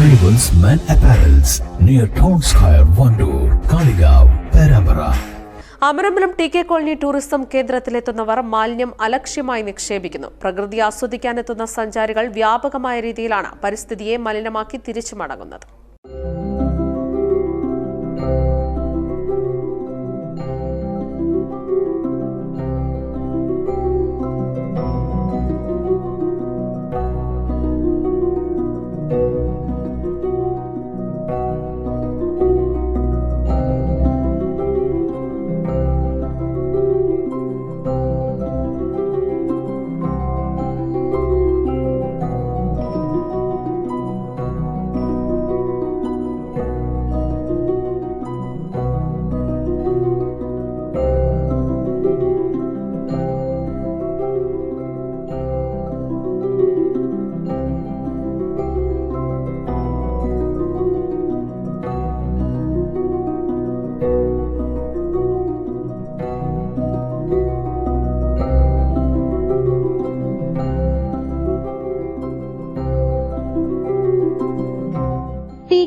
Arrivals men apparels near town square Wandoor Kalikavu Perambra Amarambalam T K colony tourism കേന്ദ്രത്തിലെത്തുന്നവർ മാലിന്യം അലക്ഷ്യമായി നിക്ഷേപിക്കുന്നു. പ്രകൃതി ആസ്വദിക്കാനെത്തുന്ന സഞ്ചാരികൾ വ്യാപകമായ രീതിയിലാണ് പരിസ്ഥിതിയെ മലിനമാക്കി തിരിച്ചു മടങ്ങുന്നത്.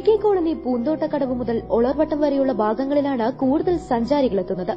കെ കോളനി പൂന്തോട്ടക്കടവ് മുതൽ ഒളർവട്ടം വരെയുള്ള ഭാഗങ്ങളിലാണ് കൂടുതൽ സഞ്ചാരികളെത്തുന്നത്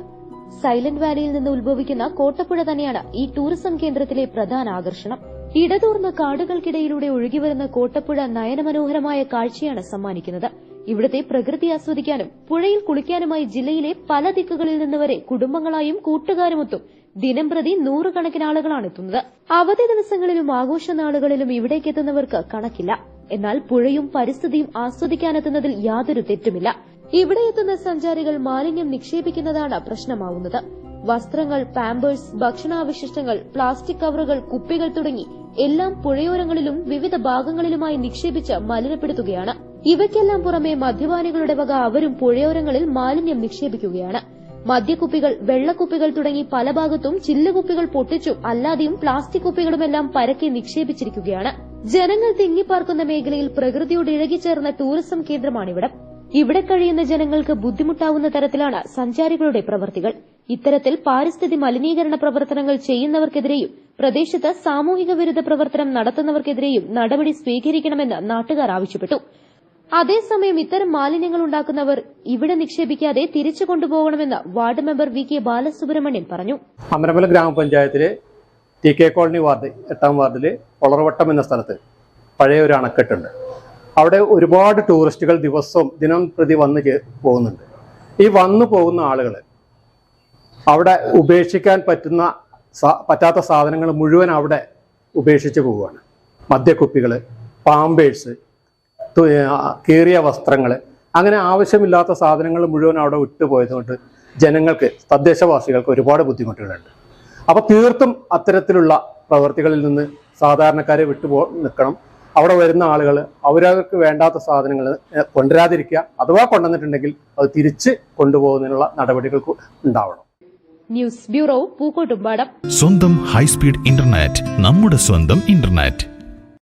സൈലന്റ് വാലിയിൽ നിന്ന് ഉത്ഭവിക്കുന്ന കോട്ടപ്പുഴ തന്നെയാണ് ഈ ടൂറിസം കേന്ദ്രത്തിലെ പ്രധാന ആകർഷണം. ഇടതൂർന്ന കാടുകൾക്കിടയിലൂടെ ഒഴുകിവരുന്ന കോട്ടപ്പുഴ നയനമനോഹരമായ കാഴ്ചയാണ് സമ്മാനിക്കുന്നത്. ഇവിടത്തെ പ്രകൃതി ആസ്വദിക്കാനും പുഴയിൽ കുളിക്കാനുമായി ജില്ലയിലെ പല ദിക്കുകളിൽ നിന്ന് വരെ കുടുംബങ്ങളായും കൂട്ടുകാരുമൊത്തും ദിനംപ്രതി നൂറുകണക്കിന് ആളുകളാണ് എത്തുന്നത്. അവധി ദിവസങ്ങളിലും ആഘോഷ നാളുകളിലും ഇവിടേക്കെത്തുന്നവർക്ക് കണക്കില്ല. എന്നാൽ പുഴയും പരിസ്ഥിതിയും ആസ്വദിക്കാനെത്തുന്നതിൽ യാതൊരു തെറ്റുമില്ല. ഇവിടെ എത്തുന്ന സഞ്ചാരികൾ മാലിന്യം നിക്ഷേപിക്കുന്നതാണ് പ്രശ്നമാവുന്നത്. വസ്ത്രങ്ങൾ പാമ്പേഴ്സ് ഭക്ഷണാവശിഷ്ടങ്ങൾ പ്ലാസ്റ്റിക് കവറുകൾ കുപ്പികൾ തുടങ്ങി എല്ലാം പുഴയോരങ്ങളിലും വിവിധ ഭാഗങ്ങളിലുമായി നിക്ഷേപിച്ച് മലിനപ്പെടുത്തുകയാണ്. ഇവയ്ക്കെല്ലാം പുറമെ മദ്യപാനികളുടെ വക അവരും പുഴയോരങ്ങളിൽ മാലിന്യം നിക്ഷേപിക്കുകയാണ്. മദ്യക്കുപ്പികൾ വെള്ളക്കുപ്പികൾ തുടങ്ങി പല ഭാഗത്തും ചില്ലുകുപ്പികൾ പൊട്ടിച്ചും അല്ലാതെയും പ്ലാസ്റ്റിക് കുപ്പികളുമെല്ലാം പരക്കെ നിക്ഷേപിച്ചിരിക്കുകയാണ്. ജനങ്ങൾ തിങ്ങിപ്പാർക്കുന്ന മേഖലയിൽ പ്രകൃതിയോട് ഇഴകിച്ചേർന്ന ടൂറിസം കേന്ദ്രമാണിവിടം. ഇവിടെ കഴിയുന്ന ജനങ്ങൾക്ക് ബുദ്ധിമുട്ടാവുന്ന തരത്തിലാണ് സഞ്ചാരികളുടെ പ്രവർത്തികൾ. ഇത്തരത്തിൽ പാരിസ്ഥിതി മലിനീകരണ പ്രവർത്തനങ്ങൾ ചെയ്യുന്നവർക്കെതിരെയും പ്രദേശത്ത് സാമൂഹിക വിരുദ്ധ പ്രവർത്തനം നടത്തുന്നവർക്കെതിരെയും നടപടി സ്വീകരിക്കണമെന്ന് നാട്ടുകാർ ആവശ്യപ്പെട്ടു. അതേസമയം ഇത്തരം മാലിന്യങ്ങൾ ഉണ്ടാക്കുന്നവർ ഇവിടെ നിക്ഷേപിക്കാതെ തിരിച്ചു കൊണ്ടുപോകണമെന്ന് ward member V K Balasubramanian പറഞ്ഞു. അമരമല ഗ്രാമപഞ്ചായത്തിലെ ടി കെ കോളനി വാർഡ് എട്ടാം വാർഡിൽ ഒളർവട്ടം എന്ന സ്ഥലത്ത് പഴയ ഒരു അണക്കെട്ടുണ്ട്. അവിടെ ഒരുപാട് ടൂറിസ്റ്റുകൾ ദിവസവും ദിനം പ്രതി വന്ന് പോകുന്നുണ്ട്. ഈ വന്നു പോകുന്ന ആളുകൾ അവിടെ ഉപേക്ഷിക്കാൻ പറ്റുന്ന പറ്റാത്ത സാധനങ്ങൾ മുഴുവൻ അവിടെ ഉപേക്ഷിച്ച് പോവുകയാണ്. മദ്യക്കുപ്പികൾ പാമ്പേഴ്സ് കീറിയ വസ്ത്രങ്ങൾ അങ്ങനെ ആവശ്യമില്ലാത്ത സാധനങ്ങൾ മുഴുവൻ അവിടെ വിട്ടുപോയതുകൊണ്ട് ജനങ്ങൾക്ക് തദ്ദേശവാസികൾക്ക് ഒരുപാട് ബുദ്ധിമുട്ടുകളുണ്ട്. അപ്പോൾ തീർത്തും അത്തരത്തിലുള്ള പ്രവൃത്തികളിൽ നിന്ന് സാധാരണക്കാരെ വിട്ടുപോ നിൽക്കണം. അവിടെ വരുന്ന ആളുകൾ അവരവർക്ക് വേണ്ടാത്ത സാധനങ്ങൾ കൊണ്ടുവരാതിരിക്കുക അഥവാ കൊണ്ടുവന്നിട്ടുണ്ടെങ്കിൽ അത് തിരിച്ച് കൊണ്ടുപോകുന്നതിനുള്ള നടപടികൾ ഉണ്ടാവണം. News bureau Pookkottumpadam. സ്വന്തം ഹൈസ്പീഡ് ഇന്റർനെറ്റ് നമ്മുടെ സ്വന്തം ഇന്റർനെറ്റ്.